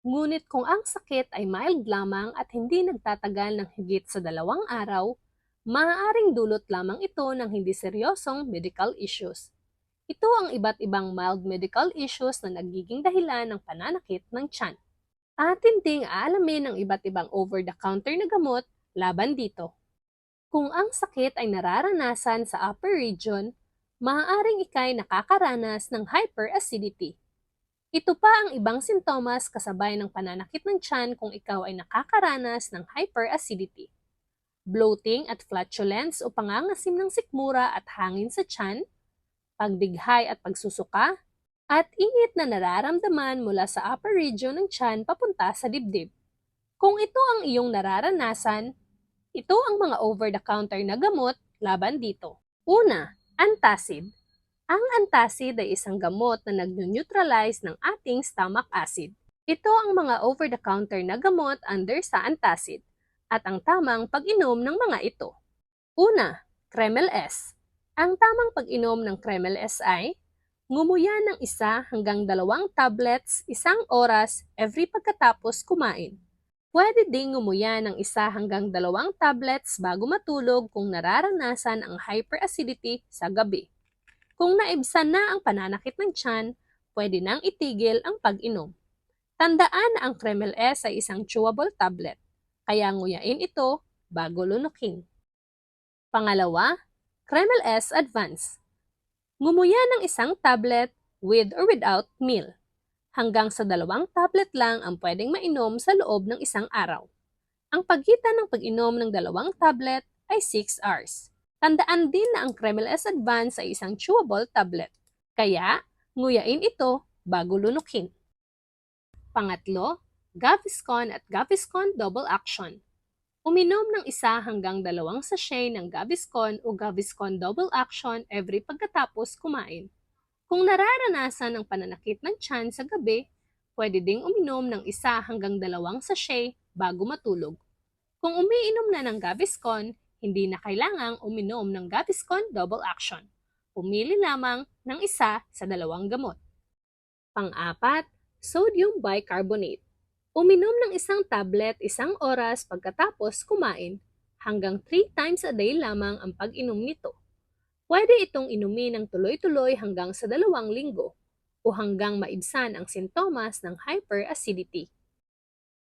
Ngunit kung ang sakit ay mild lamang at hindi nagtatagal ng higit sa dalawang araw, maaaring dulot lamang ito ng hindi seryosong medical issues. Ito ang iba't ibang mild medical issues na nagiging dahilan ng pananakit ng tiyan. Atin ding aalamin ang iba't ibang over-the-counter na gamot laban dito. Kung ang sakit ay nararanasan sa upper region, maaaring ikay nakakaranas ng hyperacidity. Ito pa ang ibang sintomas kasabay ng pananakit ng tiyan kung ikaw ay nakakaranas ng hyperacidity. Bloating at flatulence o pangangasim ng sikmura at hangin sa tiyan, pagdighay at pagsusuka, at init na nararamdaman mula sa upper region ng tiyan papunta sa dibdib. Kung ito ang iyong nararanasan, ito ang mga over-the-counter na gamot laban dito. Una, antacid. Ang antacid ay isang gamot na nag-neutralize ng ating stomach acid. Ito ang mga over-the-counter na gamot under sa antacid at ang tamang pag-inom ng mga ito. Una, Kremel S. Ang tamang pag-inom ng Kremel S ay ngumuya ng isa hanggang dalawang tablets isang oras every pagkatapos kumain. Pwede ding ngumuya ng isa hanggang dalawang tablets bago matulog kung nararanasan ang hyperacidity sa gabi. Kung naibsan na ang pananakit ng tiyan, pwede nang itigil ang pag-inom. Tandaan na ang Kremel S ay isang chewable tablet, kaya nguyain ito bago lunukin. Pangalawa, Kremel S Advance. Ngumuya ng isang tablet with or without meal. Hanggang sa dalawang tablet lang ang pwedeng mainom sa loob ng isang araw. Ang pagitan ng pag-inom ng dalawang tablet ay 6 hours. Tandaan din na ang Kremel S Advance ay isang chewable tablet. Kaya, nguyain ito bago lunukin. Pangatlo, Gaviscon at Gaviscon Double Action. Uminom ng isa hanggang dalawang sachet ng Gaviscon o Gaviscon Double Action every pagkatapos kumain. Kung nararanasan ang pananakit ng tiyan sa gabi, pwede ding uminom ng isa hanggang dalawang sachet bago matulog. Kung umiinom na ng Gaviscon, hindi na kailangang uminom ng Gaviscon Double Action. Pumili lamang ng isa sa dalawang gamot. Pang-apat, sodium bicarbonate. Uminom ng isang tablet isang oras pagkatapos kumain. Hanggang 3 times a day lamang ang pag-inom nito. Pwede itong inumin ng tuloy-tuloy hanggang sa dalawang linggo o hanggang maibsan ang sintomas ng hyperacidity.